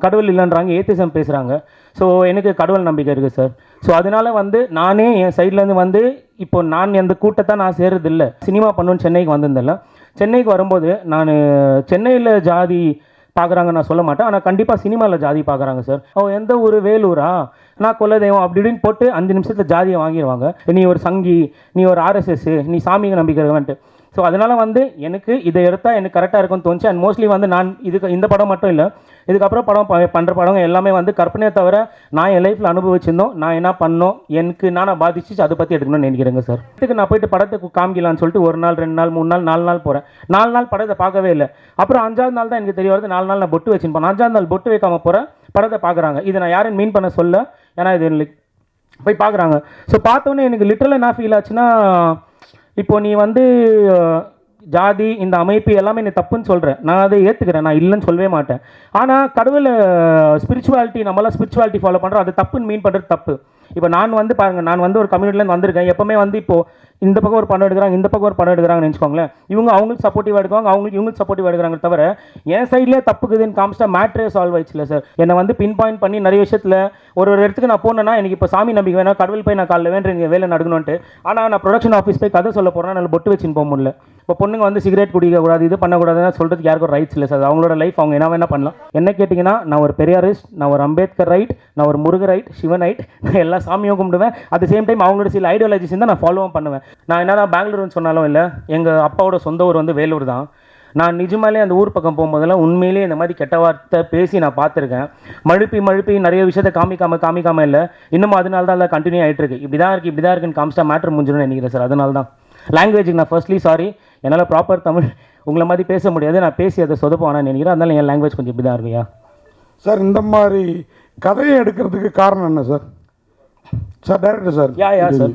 கடவுள் இல்லைன்றாங்க ஏத்திசம் பேசுகிறாங்க ஸோ எனக்கு கடவுள் நம்பிக்கை இருக்குது சார் ஸோ அதனால் வந்து நானே என் சைட்லேருந்து வந்து இப்போ நான் எந்த கூட்டத்தை நான் சேர்றது இல்லை சினிமா பண்ணுன்னு சென்னைக்கு வந்திருந்தேன்ல. சென்னைக்கு வரும்போது நான் சென்னையில் ஜாதி பார்க்குறாங்க நான் சொல்ல மாட்டேன். ஆனால் கண்டிப்பாக சினிமாவில் ஜாதி பார்க்குறாங்க சார் ஓ எந்த ஊர்? வேலூரா? நான் குலதெய்வம் அப்படி இப்படின்னு போட்டு அஞ்சு நிமிஷத்தில் ஜாதியை வாங்கிடுவாங்க நீ ஒரு சங்கி நீ ஒரு ஆர்எஸ்எஸ் நீ சாமியை நம்பிக்கை ஸோ அதனால் வந்து எனக்கு இதை எடுத்தால் எனக்கு கரெக்டாக இருக்கும்னு தோணுச்சு. அண்ட் மோஸ்ட்லி வந்து நான் இதுக்கு இந்த படம் மட்டும் இல்லை. இதுக்கப்புறம் படம் பண்ணுற படம் எல்லாமே வந்து கற்பனையை தவிர நான் என் லைஃப்பில் அனுபவிச்சிருந்தோம். நான் என்ன பண்ணோம்? எனக்கு நான் பாதிச்சு அதை பற்றி எடுக்கணும்னு நினைக்கிறேங்க சார் இதுக்கு நான் போயிட்டு படத்துக்கு காமிக்கலாம்னு சொல்லிட்டு ஒரு நாள் ரெண்டு நாள் மூணு நாள் நாலு நாள் போகிறேன் நாலு நாள் படத்தை பார்க்கவே இல்லை. அப்புறம் அஞ்சாவது நாள் தான் எனக்கு தெரிய வருது. நாலு நாள் நான் பொட்டு வச்சுருப்பேன். அஞ்சாவது நாள் பொட்டு வைக்காமல் போகிறேன் படத்தை பார்க்குறாங்க. இதை நான் யாரும் மீன் பண்ண சொல்ல. ஏன்னா இது போய் பார்க்குறாங்க. ஸோ பார்த்தோன்னே எனக்கு லிட்டரலாக என்ன ஃபீல் ஆச்சுன்னா இப்போ நீ வந்து ஜாதி இந்த அமைப்பு எல்லாமே நீ தப்புன்னு சொல்கிறேன் நான் அதை ஏற்றுக்கிறேன் நான் இல்லைன்னு சொல்லவே மாட்டேன். ஆனால் கடவுள் ஸ்பிரிச்சுவாலிட்டி நம்மளாம் ஸ்பிரிச்சுவாலிட்டி ஃபாலோ பண்ணுறோம் அது தப்புன்னு மீன் பண்ணுறது தப்பு. இப்போ நான் வந்து பாருங்கள் நான் வந்து ஒரு கம்யூனிட்டிலேருந்து வந்திருக்கேன். எப்போவுமே வந்து இப்போது இந்த பக்கம் ஒரு பணம் எடுக்கிறாங்க இந்த பக்கம் ஒரு பணம் எடுக்கிறாங்கன்னு வச்சுக்கோங்களேன் இவங்க அவங்களுக்கு சப்போர்ட்டிவாக எடுக்குவாங்க அவங்களுக்கு இவங்களுக்கு சப்போர்ட்டிவாக எடுக்கிறாங்க தவிர என் சைட்லேயே தப்புக்குதுன்னு காமிச்சா மேட்ரே சால்வ் ஆயிடுச்சுல சார் என்னை வந்து பின் பாயிண்ட் பண்ணி நிறைய விஷயத்தில் ஒரு ஒரு இடத்துக்கு நான் போனேன்னா எனக்கு இப்போ சாமி நம்பிக்கை வேணா கடவுள் போய் நான் காலைல வேண்ட இங்கே வேலை நடக்கணும்ட்டு ஆனால் நான் ப்ரொடக்ஷன் ஆஃபீஸ் போய் கதை சொல்ல போகிறேன் நான் பொட்டு வச்சுன்னு போக முடியல. இப்போ பொண்ணுங்க வந்து சிகரெட் குடிக்கக்கூடாது இது பண்ணக்கூடாதுன்னு சொல்கிறதுக்கு யாருக்கும் ரைட்ஸ் இல்லை சார் அவங்களோட லைஃப் அவங்க என்ன வேணால் பண்ணலாம். என்ன கேட்டிங்கன்னா நான் ஒரு பெரியாரிஸ்ட் நான் ஒரு அம்பேத்கர் ரைட் நான் ஒரு முருக ரைட் சிவன் ரைட் நான் எல்லா சாமியும் கும்பிடுவேன். அட் சேம் டைம் அவங்களோட சில ஐடியாலஜிஸ் தான் நான் ஃபாலோவும் பண்ணுவேன். நான் என்ன தான் பெங்களூருன்னு சொன்னாலும் இல்லை எங்கள் அப்பாவோட சொந்த ஊர் வந்து வேலூர் தான். நான் நிஜமாலே அந்த ஊர் பக்கம் போகும்போதெல்லாம் உண்மையிலேயே இந்த மாதிரி கெட்ட வார்த்தை பேசி நான் பார்த்துருக்கேன். மழுப்பி மழுப்பி நிறைய விஷயத்த காமிக்காம காமிக்காம இல்லை இன்னும் அதனால தான் அதில் கண்டினியூ ஆகிட்டு இருக்கு. இப்படி தான் இருக்குது இப்படி தான் இருக்குன்னு காமிச்சா மேட்ரு முடிஞ்சிடும்னு நினைக்கிறேன் சார் அதனால தான். லாங்குவேஜுக்கு நான் ஃபர்ஸ்ட்லி சாரி என்னால் ப்ராப்பர் தமிழ் உங்களை மாதிரி பேச முடியாது. நான் பேசி அதை சொதப்பானு நினைக்கிறேன். அதனால என் லாங்குவேஜ் கொஞ்சம் இப்படி தான் இருக்குயா சார் இந்த மாதிரி கதையை எடுக்கிறதுக்கு காரணம் என்ன sir sir director sir yeah yeah sir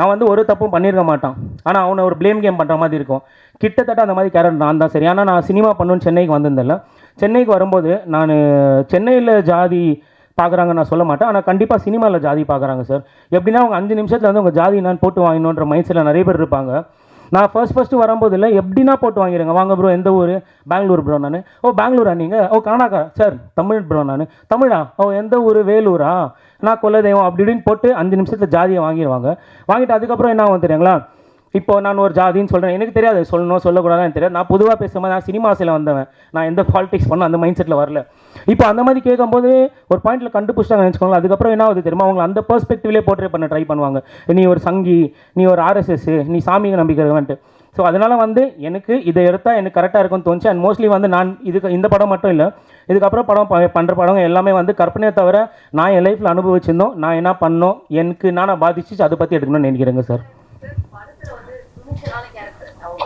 அவன் வந்து ஒரு தப்பும் பண்ணியிருக்க மாட்டான். ஆனால் அவனை ஒரு ப்ளேம் கேம் பண்ணுற மாதிரி இருக்கும். கிட்டத்தட்ட அந்த மாதிரி கேரக்டர் நான் தான். சரி ஆனால் நான் சினிமா பண்ணணும்னு சென்னைக்கு வந்திருந்தேன்ல. சென்னைக்கு வரும்போது நான் சென்னையில் ஜாதி பார்க்குறாங்க நான் சொல்ல மாட்டேன். ஆனால் கண்டிப்பாக சினிமாவில் ஜாதி பார்க்குறாங்க சார் எப்படின்னா அவங்க அஞ்சு நிமிஷத்தில் வந்து உங்கள் ஜாதி நான் போட்டு வாங்கணுன்ற மைண்ட் செட்டில் நிறைய பேர் இருப்பாங்க. நான் ஃபர்ஸ்ட் ஃபஸ்ட்டு வரும்போது இல்லை எப்படின்னா போட்டு வாங்கிடுங்க வாங்க ப்ரோ எந்த ஊர்? பெங்களூர் ப்ரோ நான். ஓ பெங்களூரா நீங்கள் ஓ காணாக்கா சார் தமிழ் ப்ரோ நான். தமிழா? ஓ எந்த ஊர்? வேலூரா? நான் குலதெய்வம் அப்படி இப்படின்னு போட்டு அஞ்சு நிமிஷத்தில் ஜாதியை வாங்கிடுவாங்க. வாங்கிட்டு அதுக்கப்புறம் என்ன ஆகும் தெரியுங்களா? இப்போ நான் ஒரு ஜாதின்னு சொல்கிறேன் எனக்கு தெரியாது சொல்லணும் சொல்லக்கூடாதுன்னு எனக்கு தெரியாது. நான் பொதுவாக பேசும்போது நான் சினிமாஸில் வந்தவன். நான் எந்த பாலிடிக்ஸ் பண்ண அந்த மைண்ட் செட்டில் வரல. இப்போ அந்த மாதிரி கேட்கும்போது ஒரு பாயிண்ட்டில் கண்டுபிடிச்சாங்க நினச்சிக்கோங்க அதுக்கப்புறம் என்ன ஆகுது தெரியுமா? அவங்க அந்த பெர்ஸ்பெக்டிவ்லேயே போர்ட்ரே பண்ண ட்ரை பண்ணுவாங்க. நீ ஒரு சங்கி நீ ஒரு ஆர்எஸ்எஸ் நீ சாமியை நம்பிக்கை ஸோ அதனால் வந்து எனக்கு இதை எடுத்தால் எனக்கு கரெக்டாக இருக்கும்னு தோணுச்சு. அண்ட் மோஸ்ட்லி வந்து நான் இதுக்கு இந்த படம் மட்டும் இல்லை. இதுக்கப்புறம் படம் ப- பண்ணுற படம் எல்லாமே வந்து கற்பனையை தவிர நான் என் லைஃப்பில் அனுபவிச்சிருந்தோம். நான் என்ன பண்ணோம்? எனக்கு நான் பாதிச்சு அதை பற்றி எடுக்கணும்னு நினைக்கிறேங்க சார் படத்துல வந்து துணிச்சலான கேரக்டர் அவங்க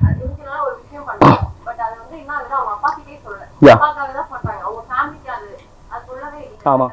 அது துணிச்சலான ஒரு விஷயம் பண்றாங்க பட் அது வந்து என்ன ஆகுதுன்னா அவங்க அப்பா கிட்டே சொல்லல. Yeah. அப்பாக்காக தான் பண்றாங்க. அவங்க ஃபேமிலிக்கு அது அது சொல்லவே இல்லை. ஆமாம்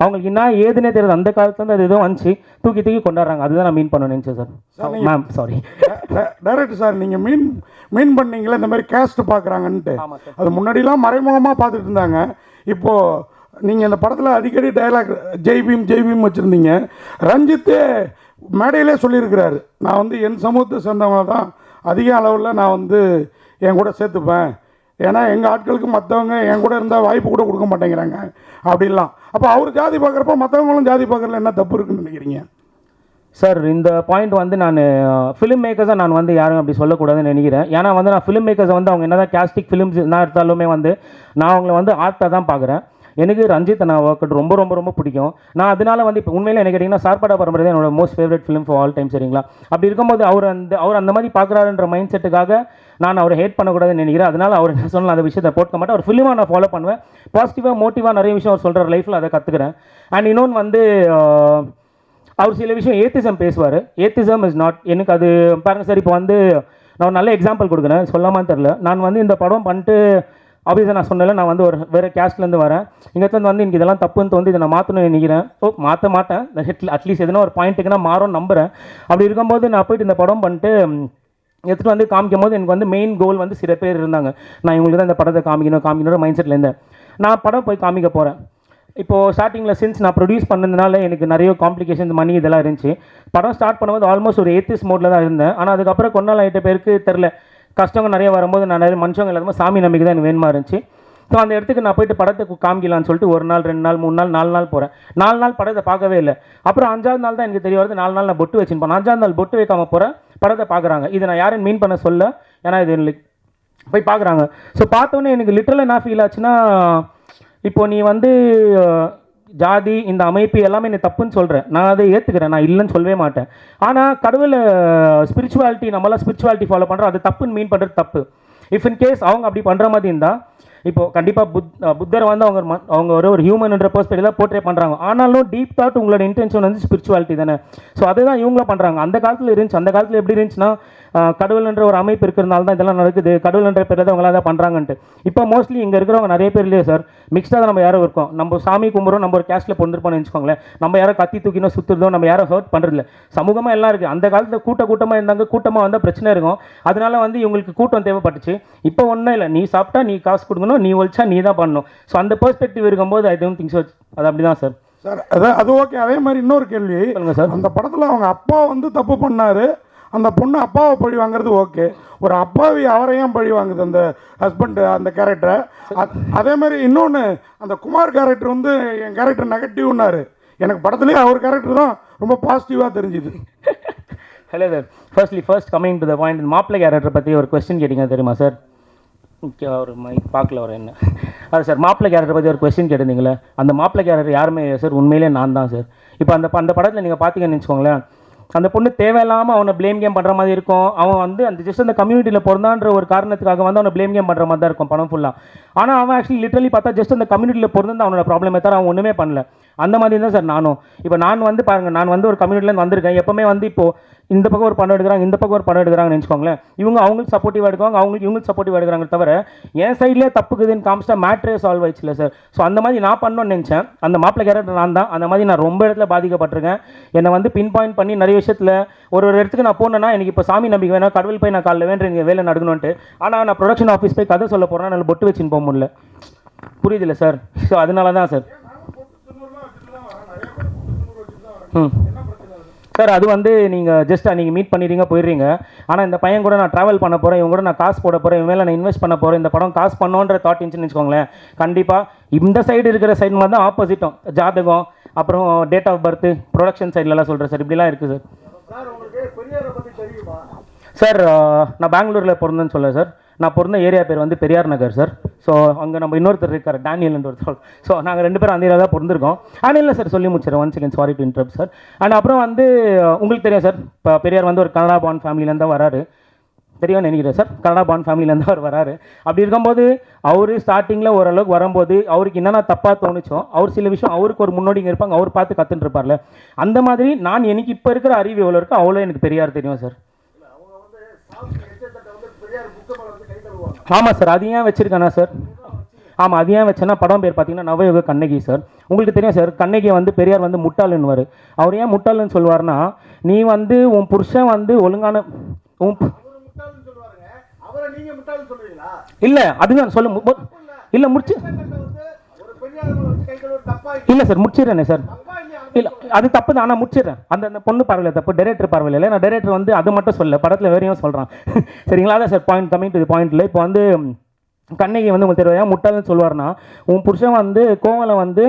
அவங்களுக்கு என்ன ஏதுனே தெரியாது. அந்த காலத்துலேருந்து அது எதுவும் வந்துச்சு. தூக்கி தூக்கி கொண்டாடுறாங்க. அதுதான் நான் மீன் பண்ண நினச்சேன் sir ma'am sorry director sir நீங்கள் மீன் மீன் பண்ணீங்களே இந்த மாதிரி கேஸ்ட் பார்க்குறாங்கன்ட்டு அது முன்னாடிலாம் மறைமுகமாக பார்த்துட்டு இருந்தாங்க. இப்போது நீங்கள் இந்த படத்தில் அடிக்கடி டயலாக் ஜெய் பீம் ஜெய் பீம் வச்சுருந்தீங்க. ரஞ்சித்தே மேடையிலே சொல்லியிருக்கிறாரு. நான் வந்து என் சமூகத்தை சேர்ந்தவங்க தான் அதிக அளவில் நான் வந்து என் கூட சேர்த்துப்பேன். ஏன்னா எங்கள் ஆட்களுக்கு மற்றவங்க என் கூட இருந்தால் வாய்ப்பு கூட கொடுக்க மாட்டேங்கிறாங்க. அப்படிலாம். அப்போ அவர் ஜாதி பார்க்குறப்ப மற்றவங்களும் ஜாதி பார்க்குறதுல என்ன தப்பு இருக்குன்னு நினைக்கிறீங்க? சார் இந்த பாயிண்ட் வந்து நான் ஃபிலிம் மேக்கர்ஸாக நான் வந்து யாரும் அப்படி சொல்லக்கூடாதுன்னு நினைக்கிறேன். ஏன்னா வந்து நான் ஃபிலிம் மேக்கர்ஸை வந்து அவங்க என்ன தான் கேஸ்டிக் ஃபிலிம்ஸ் என்ன எடுத்தாலுமே வந்து நான் அவங்கள வந்து ஆர்ட்டாக தான் பார்க்குறேன் எனக்கு ரஞ்சித் நான் ஒர்க்கட் ரொம்ப ரொம்ப ரொம்ப பிடிக்கும். நான் அதனால வந்து இப்போ உண்மையில் என்ன கேட்டிங்கன்னா சார்பாடா பரம்பரை தான் என்னோட most favourite film for all time சரிங்களா? அப்படி இருக்கும்போது அவர் அந்த அவர் அந்த மாதிரி பார்க்குறாருன்ற மைண்ட் செட்டுக்காக நான் அவரை ஹேட் பண்ணக்கூடாதுன்னு நினைக்கிறேன். அதனால் அவர் சொன்ன அந்த விஷயத்தை போட்க மாட்டேன். அவர் ஃபிலிமாக நான் ஃபாலோ பண்ணுவேன். பாசிட்டிவாக மோட்டிவாக நிறைய விஷயம் அவர் சொல்கிற லைஃப்பில் அதை கற்றுக்கிறேன் அண்ட் இன்னொன்று வந்து அவர் சில விஷயம் ஏத்திசம் பேசுவார். ஏத்திசம் இஸ் நாட் எனக்கு அது பாருங்க சார் இப்போ வந்து நான் ஒரு நல்ல எக்ஸாம்பிள் கொடுக்குறேன். சொல்லாமான்னு தெரில நான் வந்து இந்த படம் பண்ணிட்டு அப்படிதான் நான் சொன்னல நான் வந்து ஒரு வேறு கேஸ்ட்லேருந்து வரேன். இங்கேருந்து வந்து எனக்கு இதெல்லாம் தப்புன்னு தோந்து இதை நான் மாற்றணும்னு நினைக்கிறேன். ஸோ மாற்ற மாட்டேன். அட்லீஸ்ட் எதனா ஒரு பாயிண்ட்டுக்கு நான் மாறும் நம்புகிறேன் அப்படி இருக்கும்போது நான் போயிட்டு இந்த படம் பண்ணிட்டு எடுத்துகிட்டு வந்து காமிக்கும் போது எனக்கு வந்து மெயின் கோல் வந்து சில பேர் இருந்தாங்க. நான் இவங்களுக்கு தான் இந்த படத்தை காமிக்கணும் காமிக்கணும் மைண்ட் செட்டில் இருந்தேன். நான் படம் போய் காமிக்க போகிறேன் இப்போது ஸ்டார்டிங்கில் சின்ஸ் நான் ப்ரொடியூஸ் பண்ணதுனால எனக்கு நிறைய காம்ப்ளிகேஷன்ஸ் மணி இதெல்லாம் இருந்துச்சு. படம் ஸ்டார்ட் பண்ணும்போது ஆல்மோஸ்ட் ஒரு ஏத்திஸ் மோடில் தான் இருந்தேன். ஆனால் அதுக்கப்புறம் கொஞ்ச நாள் ஆகிட்ட பேருக்கு தெரில கஷ்டங்கள் நிறைய வரும்போது நான் நிறைய மனுஷங்க இல்லாமல் சாமி நம்பிக்கை தான் எனக்கு வேணுமா இருந்துச்சு. ஸோ அந்த இடத்துக்கு நான் போயிட்டு படத்தை காமிக்கலான்னு சொல்லிட்டு ஒரு நாள் ரெண்டு நாள் மூணு நாள் நாலு நாள் போகிறேன் நாலு நாள் படத்தை பார்க்கவே இல்லை. அப்புறம் அஞ்சாவது நாள் தான் எனக்கு தெரிய வருது. நாலு நாள் நான் பொட்டு வச்சுருப்பேன். அஞ்சாவது நாள் பொட்டு வைக்காமல் போகிறேன் படத்தை பார்க்குறாங்க. இதை நான் யாரையும் மீன் பண்ண சொல்ல ஏன்னா இது போய் பார்க்குறாங்க. ஸோ பார்த்தோன்னே எனக்கு லிட்டரலாக என்ன ஃபீல் ஆச்சுன்னா இப்போ நீ வந்து ஜாதி இந்த அமைப்பு எல்லாமே நீ தப்புன்னு சொல்கிறேன் நான் அதை ஏற்றுக்கிறேன் நான் இல்லைன்னு சொல்லவே மாட்டேன். ஆனால் கடவுளை ஸ்பிரிச்சுவாலிட்டி நம்மளாம் ஸ்பிரிச்சுவாலிட்டி ஃபாலோ பண்ணுறோம் அது தப்புன்னு மீன் பண்ணுறது தப்பு. இஃப் இன் கேஸ் அவங்க அப்படி பண்ணுற மாதிரி இருந்தால் இப்போது கண்டிப்பாக புத் புத்தர் வந்து அவங்க அவங்க ஒரு ஒரு ஹியூமன்ன்ற பெர்ஸ்பெக்டிவ் தான் போர்ட்ரே பண்ணுறாங்க ஆனாலும் டீப் தாட் உங்களோட இன்டென்ஷன் வந்து ஸ்பிரிச்சுவாலிட்டி தானே. ஸோ அதுதான் இவங்களும் பண்ணுறாங்க அந்த காலத்தில் இருந்துச்சு. அந்த காலத்தில் எப்படி இருந்துச்சுன்னா அஹ், கடவுள்ன்ற ஒரு அமைப்பு இருக்கிறதுனால தான் இதெல்லாம் நடக்குது. கடவுள்ன்ற பேரில் தான் அவங்களாம் தான் பண்ணுறாங்கன்ட்டு இப்போ மோஸ்ட்லி இங்கே இருக்கிறவங்க நிறைய பேர் இல்லையே சார் மிக்ஸ்டாக தான் நம்ம யாரும் இருக்கோம். நம்ம சாமி கும்பிட்றோம் நம்ம ஒரு கேஸ்ட்டில் பொறுந்திருப்போம்னு வச்சுக்கோங்களேன். நம்ம யாரும் கத்தி தூக்கினோ சுற்றுறதோ நம்ம யாரும் ஹர்ட் பண்ணுறதில்ல சமூகமாக எல்லாம் இருக்குது அந்த காலத்தில் கூட்ட கூட்டமாக இருந்தாங்க. கூட்டமாக வந்தால் பிரச்சனை இருக்கும். அதனால வந்து இவங்களுக்கு கூட்டம் தேவைப்பட்டுச்சு. இப்போ ஒன்றும் இல்லை. நீ சாப்பிட்டா நீ காசு கொடுக்கணும். நீ ஒழிச்சா நீ தான் பண்ணணும். ஸோ அந்த பெர்ஸ்பெக்டிவ் இருக்கும்போது ஐ டோன்ட் திங்க் ஸோ அது அப்படி தான் சார் சார் அது அது ஓகே அதே மாதிரி இன்னொரு கேள்வி. சார் அந்த படத்தில் அவங்க அப்பா வந்து தப்பு பண்ணாரு. அந்த பொண்ணு அப்பாவை பழி வாங்குறது ஓகே. ஒரு அப்பாவி அவரையும் பழி வாங்குது அந்த ஹஸ்பண்டு அந்த கேரக்டரை அதே மாதிரி இன்னொன்று அந்த குமார் கேரக்டர் வந்து என் கேரக்டர் நெகட்டிவ்னாரு எனக்கு படத்துலேயே அவர் கேரக்டர் தான் ரொம்ப பாசிட்டிவாக தெரிஞ்சுது. Hello sir firstly first coming to the point மாப்பிள்ளை கேரக்டர் பற்றி ஒரு கொஸ்டின் கேட்டிங்க தெரியுமா சார் ஓகே ஒரு மைக் பார்க்கல ஒரு என்ன? அது சார் மாப்பிள்ளை கேரக்டர் பற்றி ஒரு கொஸ்டின் கேட்டிருந்தீங்களே அந்த மாப்பிள்ளை கேரக்டர் யாருமே இல்லை சார் உண்மையிலே நான் தான் சார் இப்போ அந்த அந்த படத்தில் நீங்கள் பார்த்தீங்கன்னு வச்சுக்கோங்களேன் அந்த பொண்ணு தேவையில்லாமல் அவனை ப்ளேம் கேம் பண்ணுற மாதிரி இருக்கும். அவன் வந்து அந்த ஜஸ்ட் அந்த கம்யூனிட்டியில் பிறந்தான்ற ஒரு காரணத்துக்காக வந்து அவனை ப்ளேம் கேம் பண்ணுற மாதிரி தான் இருக்கும் படம் ஃபுல்லாக ஆனால் அவன் ஆக்சுவலி லிட்டரலி பார்த்தா ஜஸ்ட் அந்த கம்யூனிட்டியில் பிறந்து அவனோட ப்ராப்ளமே தவிர அவன் ஒன்றுமே பண்ணல. அந்த மாதிரி தான் சார் நானும். இப்போ நான் வந்து பாருங்கள் நான் வந்து ஒரு கம்யூனிட்டிலேருந்து வந்திருக்கேன். எப்போவுமே வந்து இப்போது இந்த பக்கம் ஒரு படம் எடுக்கிறாங்க இந்த பக்கம் ஒரு படம் எடுக்கிறாங்கன்னு வச்சுக்கோங்களேன் இவங்க அவங்களுக்கு சப்போர்ட்டிவாக எடுக்குவாங்க அவங்களுக்கு இவங்களுக்கு சப்போர்ட்டிவாக எடுக்கிறாங்க தவிர என் சைட்லேயே தப்புக்குதுன்னு காமிச்சிட்டா மேட்ரே சால்வ் ஆயிடுச்சுல சார் ஸோ அந்த மாதிரி நான் பண்ணணும்னு நினச்சேன். அந்த மாப்பிள்ளை கேரக்டர் நான் தான். அந்த மாதிரி நான் ரொம்ப இடத்துல பாதிக்கப்பட்டிருக்கேன். என்னை வந்து பின் பாயிண்ட் பண்ணி நிறைய விஷயத்தில் ஒரு ஒரு இடத்துக்கு நான் போனேன்னா எனக்கு இப்போ சாமி நம்பிக்கை வேணும் கடவுள் போய் நான் காலைல வேண்ட வேலை நடக்கணும்ட்டு ஆனால் நான் ப்ரொடக்ஷன் ஆஃபீஸ் போய் கதை சொல்ல போகிறேன் என்னால் பொட்டு வச்சுன்னு போக முடியல. புரியுதுல்ல சார் ஸோ அதனால தான் சார் ம். சார் அது வந்து நீங்கள் ஜஸ்ட் நீங்கள் மீட் பண்ணிடுறீங்க போயிடுறீங்க. ஆனால் இந்த பையன் கூட நான் ட்ராவல் பண்ண போகிறேன் இவங்க கூட நான் காசு போட போகிறேன் இவன் மேலே நான் இன்வெஸ்ட் பண்ண போகிறேன் இந்த படம் காசு பண்ணோன்ற தாட் இருந்துச்சுன்னு வச்சுக்கோங்களேன். கண்டிப்பாக இந்த சைடு இருக்கிற சைடு மாதிரி தான் ஆப்போசிட்டும் ஜாதகம் அப்புறம் டேட் ஆஃப் பர்த் ப்ரொடக்ஷன் சைட்லலாம் சொல்கிறேன் சார் இப்படிலாம் இருக்குது சார் சார் நான் பெங்களூரில் பிறந்தேன்னு சொல்ல சார். நான் பிறந்த ஏரியா பேர் வந்து பெரியார் நகர் சார். ஸோ அங்கே நம்ம இன்னொருத்தர் இருக்கார் டேனியல்ன்ற ஒருத்தர். ஸோ நாங்கள் ரெண்டு பேரும் அந்த ஏரியா தான் பிறந்திருக்கோம். ஆனால் இல்லை சார் சொல்லி முடிச்சிடறேன். One second sorry to interrupt sir. And அப்புறம் வந்து உங்களுக்கு தெரியும் சார் இப்போ பெரியார் வந்து ஒரு கனடா பான் ஃபேமிலியிலேருந்து தான் வராரு. தெரியும்னு நினைக்கிறேன் சார் கனடா பான் ஃபேமிலியிலேருந்து அவர் வராரு. அப்படி இருக்கும்போது அவர் ஸ்டார்டிங்கில் ஓரளவுக்கு வரும்போது அவருக்கு என்னென்ன தப்பாக தோணுச்சோ அவர் சில விஷயம் அவருக்கு ஒரு முன்னோடிங்க இருப்பாங்க அவர் பார்த்து கற்றுட்டு இருப்பார்ல. அந்த மாதிரி நான் எனக்கு இப்போ இருக்கிற அறிவு எவ்வளோ இருக்கோ அவ்வளோ எனக்கு பெரியார் தெரியும் சார். ஆமாம் சார் அது ஏன் வச்சிருக்கானா சார்? ஆமாம் அது ஏன் வச்சேன்னா படம் பேர் பார்த்தீங்கன்னா நவயுக கண்ணகி சார். உங்களுக்கு தெரியும் சார் கண்ணகி வந்து பெரியார் வந்து முட்டாளுன்னுவார். அவர் ஏன் முட்டாளுன்னு சொல்லுவார்னா நீ வந்து உன் புருஷன் வந்து ஒழுங்கான உன் இல்லை அதுதான் சொல்ல இல்லை முடிச்சு. இல்லை சார் முடிச்சிடுறேனே சார். இல்லை அது தப்பு தான் ஆனால் முடிச்சிடுறேன். அந்த அந்த பொண்ணு பரவாயில்ல தப்பு டைரக்டர் பரவாயில்ல இல்லை நான் டேரக்டர் வந்து அது மட்டும் சொல்ல படத்தில் வேறையும் சொல்கிறான் சரிங்களா? அதான் sir point coming to the பாயிண்ட்டில் இப்போ வந்து கண்ணகி வந்து உங்களுக்கு தெரியாது முட்டாள்னு சொல்லுவார்னா உன் புருஷன் வந்து கோவலை வந்து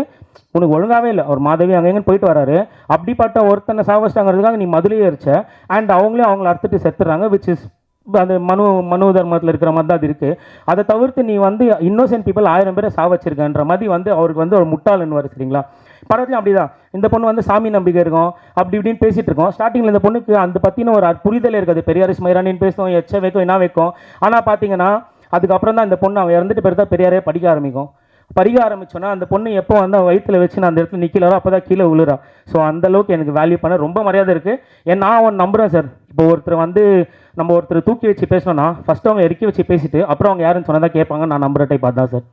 உனக்கு ஒழுங்காவே இல்லை. ஒரு மாதவி அங்கே எங்கேன்னு போயிட்டு வராரு. அப்படிப்பட்ட ஒருத்தனை சாவச்சிட்டாங்கிறதுக்காக நீ மதுரையே இருச்ச அண்ட் அவங்களே அவங்கள அறுத்துட்டு செத்துறாங்க விச் இஸ் அது மனு மனு தர்மத்தில் இருக்கிற மாதிரி தான் அது இருக்குது அதை தவிர்த்து நீ வந்து இன்னோசென்ட் பீப்பிள் ஆயிரம் பேரை சாவச்சிருக்கன்ற மாதிரி வந்து அவருக்கு வந்து ஒரு முட்டாளன்னு வரும் சரிங்களா? படத்துலையும் அப்படிதான். இந்த பொண்ணு வந்து சாமி நம்பிக்கை இருக்கும் அப்படி இப்படின்னு பேசிட்டு இருக்கோம். ஸ்டார்டிங்கில் இந்த பொண்ணுக்கு அந்த பற்றின ஒரு புரிதல் இருக்காது. பெரியாரிஸ் மயிரானின்னு பேசுவோம் எச்ச வைக்கும் என்ன வைக்கும். ஆனால் பார்த்தீங்கன்னா அதுக்கப்புறம் தான் இந்த பொண்ணு அவன் இறந்துட்டு பிறகு தான் பெரியாரே படிக்க ஆரம்பிக்கும். படிக்க ஆரம்பிச்சோன்னா அந்த பொண்ணு எப்போ வந்து அவன் வச்சு நான் அந்த இடத்துல நிற்கலாரோ அப்போ தான் கீழே விழுறா. ஸோ அந்த அளவுக்கு எனக்கு வேல்யூ பண்ண ரொம்ப மரியாதை இருக்குது ஏன் நான் அவன் நம்புகிறேன் சார் இப்போ ஒருத்தர் வந்து நம்ம ஒருத்தர் தூக்கி வச்சு பேசணும்னா ஃபஸ்ட்டு அவங்க இறக்கி வச்சு பேசிட்டு அப்புறம் அவங்க யாருன்னு சொன்னதாக கேட்பாங்க நான் நம்புகிற டைப் அதான் சார்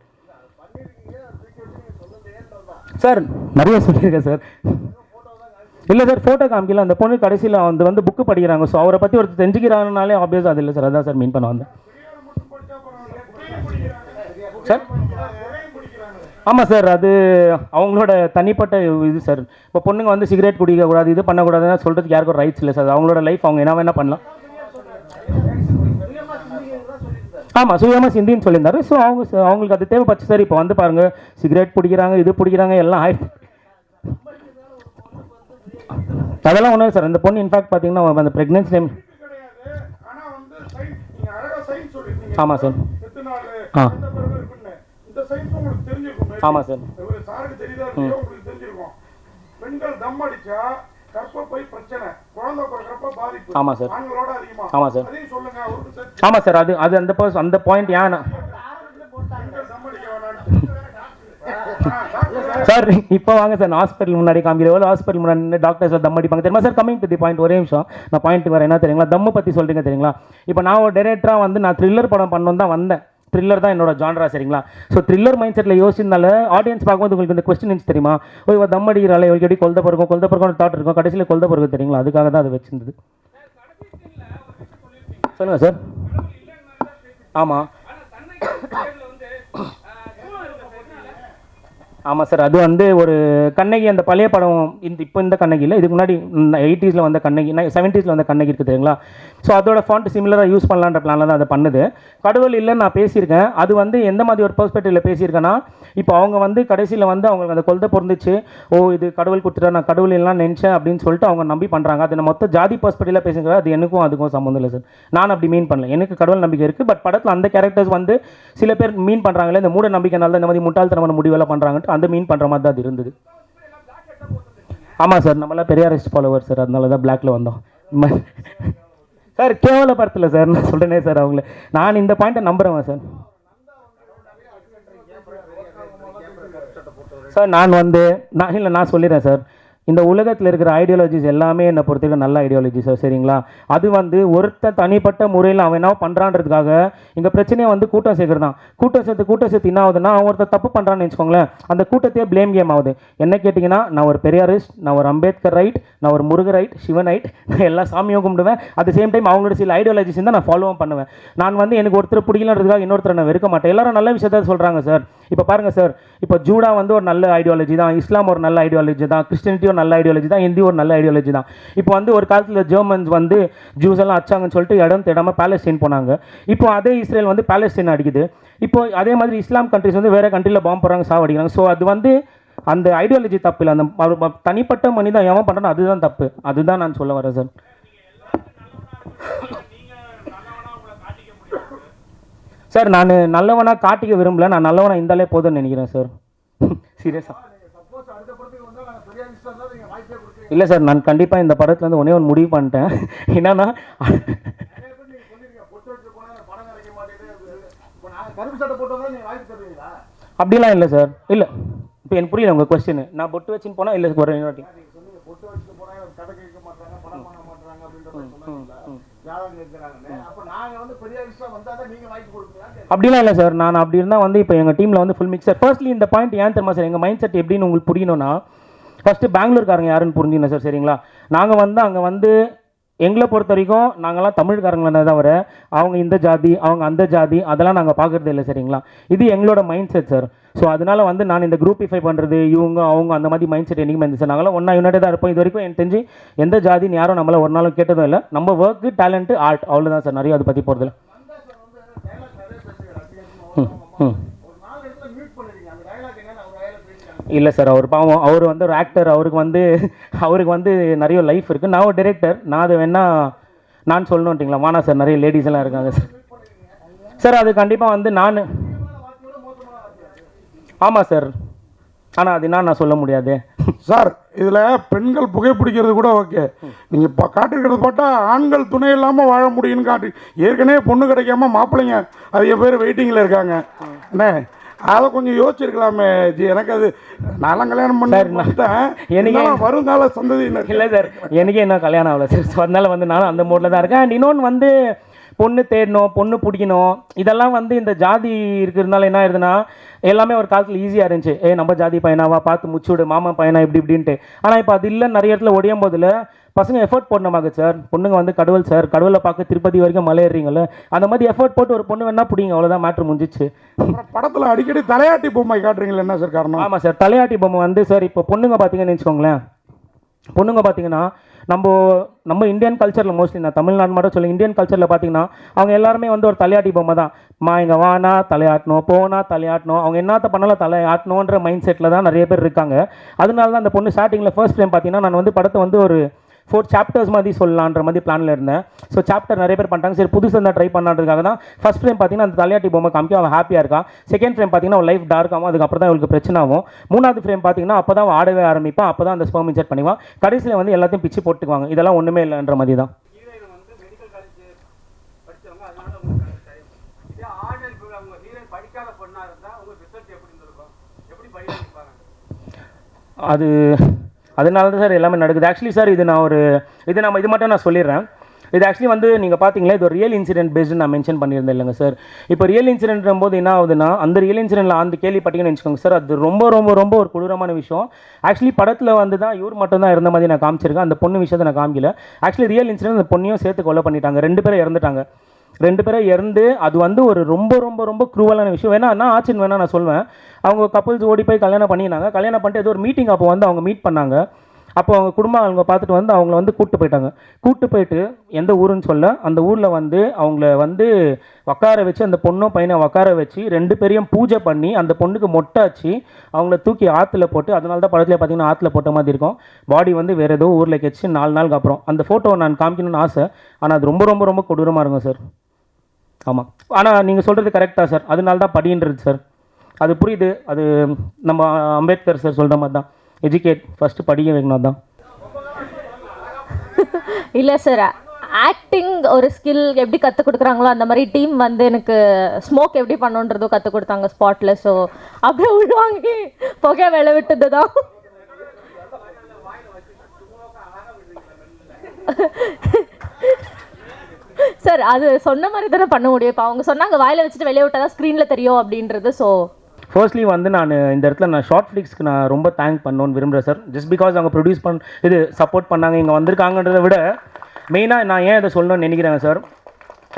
சார் நிறைய சொல்லியிருக்கேன் சார் இல்லை சார் ஃபோட்டோ காமிக்கல. அந்த பொண்ணு கடைசியில் வந்து வந்து புக்கு படிக்கிறாங்க. ஸோ அவரை பற்றி ஒருத்தர் தெரிஞ்சுக்கிறாங்கனாலே ஆப்வியஸ் அது இல்லை சார் அதான் சார் மீன் பண்ண வந்தேன். சார் ஆமாம் சார் அது அவங்களோட தனிப்பட்ட இது சார். இப்போ பொண்ணுங்க வந்து சிகரெட் குடிக்கக்கூடாது இது பண்ணக்கூடாதுன்னு சொல்கிறதுக்கு யாருக்கும் ரைட்ஸ் இல்லை சார். அவங்களோட லைஃப் அவங்க என்ன வேணால் பண்ணலாம். ஆமாம் சுயமாக சிந்தின்னு சொல்லியிருந்தாரு. ஸோ அவங்க அவங்களுக்கு அது தேவைப்பச்சு சார். இப்போ வந்து பாருங்கள் சிகரெட் பிடிக்கிறாங்க இது பிடிக்கிறாங்க எல்லாம் ஆயிடுச்சு அதெல்லாம் ஒன்றும் சார். இந்த பொண்ணு இன்ஃபேக்ட் பார்த்தீங்கன்னா அந்த ப்ரெக்னென்சி டைம் ஆமாம் சார். ஆ. இந்த சயின்ஸ் உங்களுக்கு தெரிஞ்சிருக்கும். ஆமாம் சார். ஒரு சாருக்கு தெரியுதா உங்களுக்கு தெரிஞ்சிருக்கும். பெண்கள் தம் அடிச்சா ஆமாம் சார். ஆமாம் சார். சரி ஆமாம் சார் அது அது அந்த பர்ஸ் அந்த பாயிண்ட் ஏன் டாக்டர் சார் சார் இப்போ வாங்க சார் நான் ஹாஸ்பிட்டல் முன்னாடி காமிக்கிற எவ்வளோ ஹாஸ்பிட்டல் முன்னாடி டாக்டர்ஸ் தம் அடிப்பாங்க தெரியுமா? Sir coming to the point ஒரே நிமிஷம். நான் பாயிண்ட் வரேன் என்ன தெரியுங்களா? தம்மு பற்றி சொல்கிறீங்க தெரியுங்களா? இப்போ நான் ஒரு டைரக்டராக வந்து நான் த்ரில்லர் படம் பண்ணணும் தான் வந்தேன். த்ரில்லர் தான் என்னோட ஜான்ரா சரிங்களா? ஸோ த்ரில்லர் மைண்ட் செட்டில் யோசிச்சதுனால ஆடியன்ஸ் பார்க்கும்போது உங்களுக்கு இந்த கொஸ்டின் தெரியுமா? ஓ இவ தம் அடிக்கிறாள் இவளுக்கு எப்படி கொல்த பிறக்கும்? கொல்த பிறக்கும் தாட் இருக்கும். கடைசியில் கொல்த பிறகு தெரியுங்களா? அதுக்காக தான் அது வச்சிருந்தது. சொல்லுங்கள் சார் ஆமாம் ஆமாம் சார் அது வந்து ஒரு கண்ணகி அந்த பழைய படம் இந்த இப்போ இந்த கண்ணகி இல்லை இதுக்கு முன்னாடி எயிட்டிஸில் வந்த கண்ணகி செவன்ட்டீஸில் வந்த கண்ணகி இருக்குது தெரியுங்களா? ஸோ அதோட ஃபாண்ட் சிமிலராக யூஸ் பண்ணலான்ற பிளானில் தான் அதை பண்ணுது. கடவுள் இல்லைன்னு நான் பேசியிருக்கேன். அது வந்து எந்த மாதிரி ஒரு பெர்ஸ்பெக்டிவில் பேசியிருக்கேன்னா இப்போ அவங்க வந்து கடைசியில் வந்து அவங்களுக்கு அந்த கொள்தை பொருந்துச்சு ஓ இது கடவுள் கொடுத்துட்டா நான் கடவுள் எல்லாம் நினச்சேன் அப்படின்னு சொல்லிட்டு அவங்க நம்பி பண்ணுறாங்க அது நான் மொத்த ஜாதி பெர்ஸ்பெக்டிவில் பேசுகிறேன் அது எனக்கும் அதுக்கும் சம்மந்தம் இல்லை சார் நான் அப்படி மீன் பண்ணல. எனக்கு கடவுள் நம்பிக்கை இருக்குது பட் படத்தில் அந்த கேரக்டர்ஸ் வந்து சில பேர் மீன் பண்ணுறாங்களே இந்த மூட நம்பிக்கைனால தான் இந்த மாதிரி முட்டாள்தனமான முடிவெல்லாம் பண்ணுறாங்கன்ட்டு அந்த மீன் பண்ணுற மாதிரி தான் அது இருந்தது. ஆமாம் சார் நம்மளாம் பெரியாரிஸ்ட் ஃபாலோவர் சார் அதனால தான் பிளாக்ல வந்தோம். சார் கேவலப்படுத்தல சார். நான் சொல்கிறேனே சார் அவங்கள. நான் இந்த பாயிண்ட்டை நம்புகிறேன் சார். சார் நான் வந்து நான் இல்லை நான் சொல்லிடுறேன் சார். இந்த உலகத்தில் இருக்கிற ஐடியாலஜிஸ் எல்லாமே என்னை பொறுத்தவரைக்கும் நல்ல ஐடியாலஜிஸாக சார் சரிங்களா? அது வந்து ஒருத்த தனிப்பட்ட முறையில் அவன் என்ன பண்ணுறான்றதுக்காக இங்கே பிரச்சனையை வந்து கூட்டம் சேர்க்குறது தான் கூட்டம் சேர்த்து கூட்டம் சேர்த்து என்ன ஆகுதுன்னா அவன் ஒருத்தர் தப்பு பண்ணுறான்னு வச்சுக்கோங்களேன். அந்த கூட்டத்தையே ப்ளேம் கேம் ஆகுது. என்ன கேட்டிங்கன்னா நான் ஒரு பெரியாரிஸ்ட் நான் ஒரு அம்பேத்கர் ரைட் நான் ஒரு முருக ரைட் சிவன் ரைட் நான் எல்லா சாமியும் கும்பிடுவேன். அட் சேம் டைம் அவங்களோட சில ஐடியாலஜிஸ் தான் நான் ஃபாலோவும் பண்ணுவேன். நான் வந்து எனக்கு ஒருத்தர் பிடிக்கலன்றதுக்காக இன்னொருத்தரை நான் வெறுக்க மாட்டேன். எல்லாரும் நல்ல விஷயத்த சொல்கிறாங்க சார். இப்போ பாருங்கள் சார் இப்போ ஜூடா வந்து ஒரு நல்ல ஐடியாலஜி தான் இஸ்லாம் ஒரு நல்ல ஐடியாலஜி தான் கிறிஸ்டினிட்டி ஒரு நல்ல ஐடியாலஜி தான் ஹிந்தி ஒரு நல்ல ஐடியாலஜி தான். இப்போ வந்து ஒரு காலத்தில் ஜெர்மன்ஸ் வந்து ஜூஸ் எல்லாம் அச்சாங்கன்னு சொல்லிட்டு இடம் தேடாமல் பேலஸ்டீன் போனாங்க. இப்போ அதே இஸ்ரேல் வந்து பேலஸ்டீன் அடிக்குது. இப்போ அதே மாதிரி இஸ்லாம் கண்ட்ரிஸ் வந்து வேறு கண்ட்ரியில் பாம்பு போடுறாங்க சாவடிக்கிறாங்க ஸோ அது வந்து அந்த ஐடியாலஜி தப்பு இல்லை. அந்த தனிப்பட்ட மனிதன் எவன் பண்ணுறான் அதுதான் தப்பு. அதுதான் நான் சொல்ல வரேன் சார். சார் நான் நல்லவனா காட்டிக்க விரும்பல. நான் நல்லவனா இருந்தாலே போதும்னு நினைக்கிறேன் சார். சீரியஸா சப்போஸ் அடுத்த படத்துக்கு வந்தா நாங்க பெரியாரிஸ்டா இருந்தா நீங்க வாய்ப்பே கொடுக்கீங்க இல்லை சார் நான் கண்டிப்பாக இந்த படத்துல வந்து ஒன்றே ஒன்று முடிவு பண்ணிட்டேன். என்னன்னா அப்படிலாம் இல்லை சார். இல்லை இப்போ எனக்கு புரியல உங்கள் கொஸ்டின் நான் பொட்டு வச்சுன்னு போனால் இல்லை ஒரு வாட்டி? அப்படிலாம் இல்லை சார். நான் அப்படி இருந்தால் வந்து இப்போ எங்கள் டீமில் வந்து ஃபுல் மிக்சர் ஃபர்ஸ்ட்லி இந்த பாயிண்ட் ஏன் தெரியுமா சார்? எங்கள் மைண்ட் செட் எப்படின்னு உங்களுக்கு புரியணும்னா ஃபஸ்ட்டு பெங்களூர்காரங்க யாருன்னு புரிஞ்சுக்கணும் சார் சரிங்களா? நாங்கள் வந்து அங்கே வந்து எங்களை பொறுத்த வரைக்கும் நாங்களாம் தமிழ்காரங்களே தவிர அவங்க இந்த ஜாதி அவங்க அந்த ஜாதி அதெல்லாம் நாங்கள் பார்க்குறதே இல்லை சரிங்களா? இது எங்களோட மைண்ட் செட் சார் ஸோ அதனால வந்து நான் இந்த குரூப்பிஃபை பண்ணுறது இவங்க அவங்க அந்த மாதிரி மைண்ட் செட் என்றைக்குமே இருந்துச்சு. சார் நாங்களாம் ஒன்றா யுனைடடாக இருப்போம். இது வரைக்கும் எனக்கு தெரிஞ்சு எந்த ஜாதின்னு யாரும் நம்மள ஒரு நாளும் கேட்டதும் இல்லை. நம்ம ஒர்க்கு டேலண்ட்டு ஆர்ட் அவ்வளோதான் சார் நிறைய அதை பற்றி போகிறதில்ல ம் ம் ஒரு நாலு இடத்துல மியூட் பண்ணிருக்கீங்க அந்த டயலாக் என்னன்னு அவங்க வேலை பேசிட்டாங்க இல்லை சார் அவர் பாவம் அவர் வந்து ஒரு ஆக்டர் அவருக்கு வந்து அவருக்கு வந்து நிறைய லைஃப் இருக்குது நான் ஒரு டிரெக்டர் நான் அது வேணால் நான் சொல்லணுன்ட்டிங்களா வானா சார் நிறைய லேடிஸ் எல்லாம் இருக்காங்க சார் சார் அது கண்டிப்பாக வந்து நான் ஆமாம் சார் ஆனால் அது என்ன நான் சொல்ல முடியாது. சார் இதில் பெண்கள் புகைப்பிடிக்கிறது கூட ஓகே நீங்கள் இப்போ காட்டிருக்கிறது பார்த்தா ஆண்கள் துணை இல்லாமல் வாழ முடியும்னு காட்டு ஏற்கனவே பொண்ணு கிடைக்காம மாப்பிள்ளைங்க அதிக பேர் வெயிட்டிங்கில் இருக்காங்க. என்ன? அதை கொஞ்சம் யோசிச்சிருக்கலாமே. ஜி எனக்கு அது நான்லாம் கல்யாணம் பண்ணி பண்ணிட்டேன் எனக்கு- வருங்கால சந்ததியினர். இல்லை சார் எனக்கே இன்னும் கல்யாணம் ஆகல சார். அதனால வந்து நானும் அந்த மூடில் தான் இருக்கேன். அண்ட் இன்னொன்று வந்து பொண்ணு தேடணும் பொண்ணு பிடிக்கணும். இதெல்லாம் வந்து இந்த ஜாதி இருக்கிறதுனால என்ன ஆயிருதுன்னா எல்லாமே ஒரு காலத்தில் ஈஸியாக இருந்துச்சு. ஏ நம்ம ஜாதி பையனாவா? பார்த்து முச்சுடு மாமா பையனா இப்படி இப்படின்ட்டு. ஆனால் இப்போ அது இல்லை நிறைய இடத்துல ஒடியும் போதில் பசங்க எஃபோர்ட் போடணுமாங்க சார் பொண்ணுங்க வந்து கடவுள் சார் கடவுளை பார்க்க திருப்பதி வரைக்கும் மலை ஏறுறீங்கல்ல அந்த மாதிரி எஃபோர்ட் போட்டு ஒரு பொண்ணு வேணா பிடிங்க. அவ்வளோதான் மேட்ரு முடிஞ்சிச்சு. படத்தில் அடிக்கடி தலையாட்டி பொம்மை காட்டுறீங்களா என்ன சார் காரணம்? ஆமாம் சார் தலையாட்டி பொம்மை வந்து சார் இப்போ பொண்ணுங்க பார்த்தீங்கன்னு வச்சுக்கோங்களேன். பொண்ணுங்க பார்த்தீங்கன்னா நம்ம நம்ம இந்தியன் கல்ச்சரில் மோஸ்ட்லி நான் தமிழ்நாடு மட்டும் சொல்லி இந்தியன் கல்ச்சரில் பார்த்தீங்கன்னா அவங்க எல்லாருமே வந்து ஒரு தலையாட்டி பொம்மை தான். மா இங்கே வானா தலையாட்டணும் போனா தலையாட்டணும். அவங்க என்னத்த பண்ணாலும் தலையாட்டணுன்ற மைண்ட் செட்டில் தான் நிறைய பேர் இருக்காங்க. அதனால தான் அந்த பொண்ணு ஸ்டார்டிங்கில் ஃபர்ஸ்ட் டைம் பார்த்தீங்கன்னா நான் வந்து படத்தை வந்து ஒரு ஃபோர் சாப்டர்ஸ் மாதிரி சொல்லலான்ற மாதிரி பிளானில் இருந்தேன். ஸோ சாப்டர் நிறைய பேர் பண்ணிட்டாங்க. சரி புதுசாக இருந்தால் ட்ரை பண்ணான்றதுக்காக தான் ஃபஸ்ட் ஃப்ரேம் பார்த்தீங்கன்னா அந்த தலையாட்டி பொம்மை காமிக்கும். அவன் ஹாப்பியாக இருக்கான் செகண்ட் ஃப்ரேம் பார்த்தீங்கன்னா அவன் லைஃப் டார்க் ஆகும். அதுக்கப்புறம் தான் இவளுக்கு பிரச்சனை ஆகும். மூணாவது ஃப்ரேம் பார்த்தீங்கன்னா அப்போ தான் ஆடவே ஆரம்பிப்பான். அப்போ தான் அந்த ஸ்பெர்ம் இன்ஜெக்ட் பண்ணுவான் கடைசியில் வந்து எல்லாத்தையும் பிச்சு போட்டுக்குவாங்க. இதெல்லாம் ஒன்றுமே இல்லைன்ற மாதிரி தான். அது அதனால தான் சார் எல்லாமே நடக்குது. ஆக்சுவலி சார் இது நான் ஒரு இது நம்ம இது மட்டும் நான் சொல்லிடுறேன். இது ஆக்சுவலி வந்து நீங்கள் பார்த்தீங்களா இது ஒரு ரியல் இன்சிடென்ட் பேஸ்டு நான் மென்ஷன் பண்ணியிருந்தேன் இல்லைங்க சார். இப்போ ரியல் இன்சிடென்ட் போது என்ன ஆகுதுன்னா அந்த ரியல் இன்சிடென்ட்ல அந்த கேள்விப்பட்டீங்கன்னு வச்சுக்கோங்க சார் அது ரொம்ப ரொம்ப ரொம்ப ஒரு கொடூரமான விஷயம். ஆக்சுவலி படத்தில் வந்து தான் இவர் மட்டும் தான் இருந்த மாதிரி நான் காமிச்சிருக்கேன். அந்த பொண்ணு விஷயத்தை நான் காமிக்கல. ஆக்சுவலி ரியல் இன்சிடென்ட் அந்த பொண்ணையும் சேர்த்து கொலை பண்ணிட்டாங்க. ரெண்டு பேரும் இறந்துட்டாங்க. ரெண்டு பேரும் இறந்து அது வந்து ஒரு ரொம்ப ரொம்ப ரொம்ப குரூவலான விஷயம். வேணா என்ன ஆச்சுன்னு வேணா நான் சொல்வேன். அவங்க கப்புள்ஸ் ஓடி போய் கல்யாணம் பண்ணினாங்க. கல்யாணம் பண்ணிட்டு ஏதோ ஒரு மீட்டிங் அப்போ வந்து அவங்க மீட் பண்ணாங்க. அப்போ அவங்க குடும்பம் அவங்க பார்த்துட்டு வந்து அவங்கள வந்து கூப்பிட்டு போயிட்டாங்க. கூப்பிட்டு போயிட்டு எந்த ஊருன்னு சொல்ல அந்த ஊரில் வந்து அவங்கள வந்து உக்கார வச்சு அந்த பொண்ணும் பையனை உக்கார வச்சு ரெண்டு பேரையும் பூஜை பண்ணி அந்த பொண்ணுக்கு மொட்டாச்சு அவங்கள தூக்கி ஆற்றுல போட்டு அதனால தான் படத்தில் பார்த்தீங்கன்னா ஆற்றுல போட்ட மாதிரி இருக்கும். பாடி வந்து வேறு ஏதோ ஊரில் கெச்சு நாலு நாளுக்கு அப்புறம். அந்த ஃபோட்டோவை நான் காமிக்கணும்னு ஆசை. ஆனால் அது ரொம்ப ரொம்ப ரொம்ப கொடூரமாக இருக்கும் சார் ஆமாம் ஆனால் நீங்கள் சொல்கிறது கரெக்டாக சார் அதனால தான் படின்றது சார் அது புரியுது. அது நம்ம அம்பேத்கர் சார் சொல்கிற மாதிரி தான். எஜுகேட் ஃபஸ்ட்டு படிக்க வைக்கணும் தான் இல்லை சார் ஆக்டிங் ஒரு ஸ்கில் எப்படி கற்றுக் கொடுக்குறாங்களோ அந்த மாதிரி டீம் வந்து எனக்கு ஸ்மோக் எப்படி பண்ணுன்றதோ கற்றுக் கொடுத்தாங்க ஸ்பாட்டில் ஸோ அப்படியே உள்வாங்கி புகை விளை விட்டது தான். சார் அது சொன்ன மாதிரி தானே பண்ண முடியும். இப்போ அவங்க சொன்னாங்க வாயில வச்சுட்டு வெளியே விட்டால் தான் ஸ்க்ரீனில் தெரியும் அப்படின்றது ஸோ ஃபர்ஸ்ட்லி வந்து நான் இந்த இடத்துல நான் ஷார்ட் ஃபிளிக்ஸ்க்கு நான் ரொம்ப தேங்க் பண்ணணும்னு விரும்புகிறேன் சார் ஜஸ்ட் பிகாஸ் அவங்க ப்ரொடியூஸ் பண் இது சப்போர்ட் பண்ணாங்க இங்கே வந்திருக்காங்கன்றதை விட மெயினாக நான் ஏன் இதை சொல்லணும்னு நினைக்கிறேன் சார்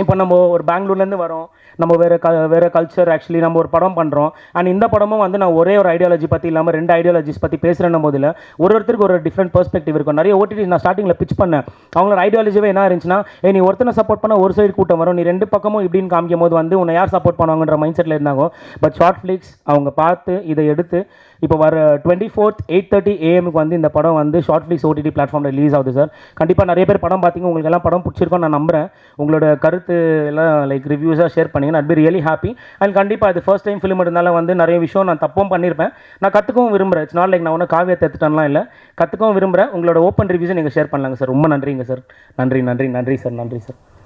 இப்போ நம்ம ஒரு பெங்களூர்லேருந்து வரோம். நம்ம வேறு க வேறு கல்ச்சர் ஆக்சுவலி நம்ம ஒரு படம் பண்ணுறோம் அண்ட் இந்த படமும் வந்து நான் ஒரே ஒரு ஐடியாலஜி பற்றி இல்லாமல் ரெண்டு ஐடியாலஜிஸ் பற்றி பேசுகிறேன் போதில் ஒரு ஒருத்தருக்கு ஒரு டிஃப்ரெண்ட் பெர்ஸ்பெக்டிவ் இருக்கும். நிறைய ஓடிடி நான் ஸ்டார்டிங்கில் பிச் பண்ணேன். அவங்களோட ஐடியாலஜிவே என்ன இருந்துச்சுன்னா ஏ நீ ஒருத்தனை சப்போர்ட் பண்ண ஒரு சைடு கூட்டம் வரும். நீ ரெண்டு பக்கமும் இப்படின்னு காமிக்கும் போது வந்து உன்னை யார் சப்போர்ட் பண்ணுவாங்கன்ற மைண்ட் செட்டில் இருந்தாங்க? பட் ஷார்ட் ஃப்ளிக்ஸ் அவங்க பார்த்து இதை எடுத்து இப்போ வர டுவெண்ட்டி ஃபோர்த் எயிட் தேர்ட்டி ஏஎம்க்கு வந்து இந்த படம் வந்து ஷார்ட் ஃபிளிக்ஸ் ஓடிடி பிளாட்ஃபார்மில் ரிலீஸ் ஆகுது சார் கண்டிப்பாக நிறைய பேர் படம் பார்த்தீங்க உங்களுக்கு எல்லாம் படம் பிடிச்சிருக்கோம் நான் நம்புறேன். உங்களோட கருத்து எல்லாம் லைக் ரிவ்யூஸாக ஷேர் பண்ணி பண்ணிங்கன்னா I'd be really happy and கண்டிப்பாக அது ஃபர்ஸ்ட் டைம் ஃபிலிம் இருந்தால வந்து நிறைய விஷயம் நான் தப்பும் பண்ணியிருப்பேன் நான் கற்றுக்கவும் விரும்புகிறேன் இட்ஸ் நாட் லைக் நான் ஒன்றும் காவியத்தை எடுத்துட்டேன்லாம் இல்லை. கற்றுக்கவும் விரும்புகிறேன் உங்களோட ஓப்பன் ரிவ்யூஸை நீங்கள் ஷேர் பண்ணலாங்க சார் ரொம்ப நன்றிங்க சார் நன்றி நன்றி நன்றி சார் நன்றி சார்